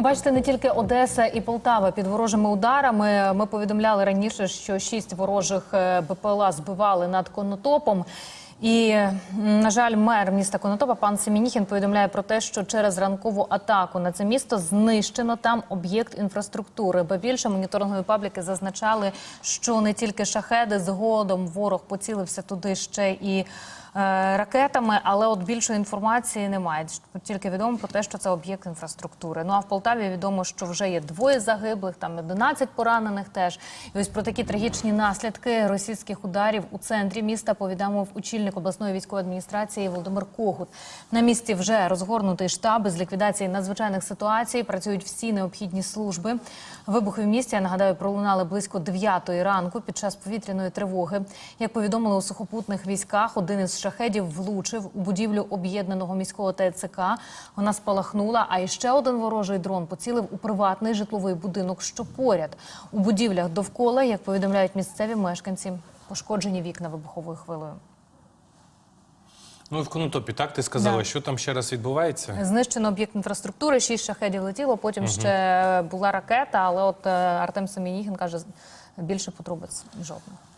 Бачите, не тільки Одеса і Полтава під ворожими ударами. Ми повідомляли раніше, що шість ворожих е, БПЛА збивали над Конотопом. І, на жаль, мер міста Конотопа пан Семініхін повідомляє про те, що через ранкову атаку на це місто знищено там об'єкт інфраструктури. Ба більше моніторингові пабліки зазначали, що не тільки шахеди згодом ворог поцілився туди ще і е, ракетами, але от більшої інформації немає. Тільки відомо про те, що це об'єкт інфраструктури. Ну а в Полтаві відомо, що вже є двоє загиблих, там 11 поранених теж. І ось про такі трагічні наслідки російських ударів у центрі міста повідомив очільник обласної військової адміністрації Володимир Когут. На місці вже розгорнутий штаб з ліквідації надзвичайних ситуацій. Працюють всі необхідні служби. Вибухи в місті я нагадаю пролунали близько 9 ранку під час повітряної тривоги. Як повідомили у сухопутних військах, один із шахедів влучив у будівлю об'єднаного міського ТЦК. Вона спалахнула. А іще один ворожий дрон поцілив у приватний житловий будинок, що поряд у будівлях довкола, як повідомляють місцеві мешканці, пошкоджені вікна вибуховою хвилею. Ну, в Конотопі, так ти сказала, Да. що там ще раз відбувається? Знищено об'єкт інфраструктури, шість шахедів летіло. Потім ще була ракета, але от е, Артем Семенігін каже, більше подробиць жодних.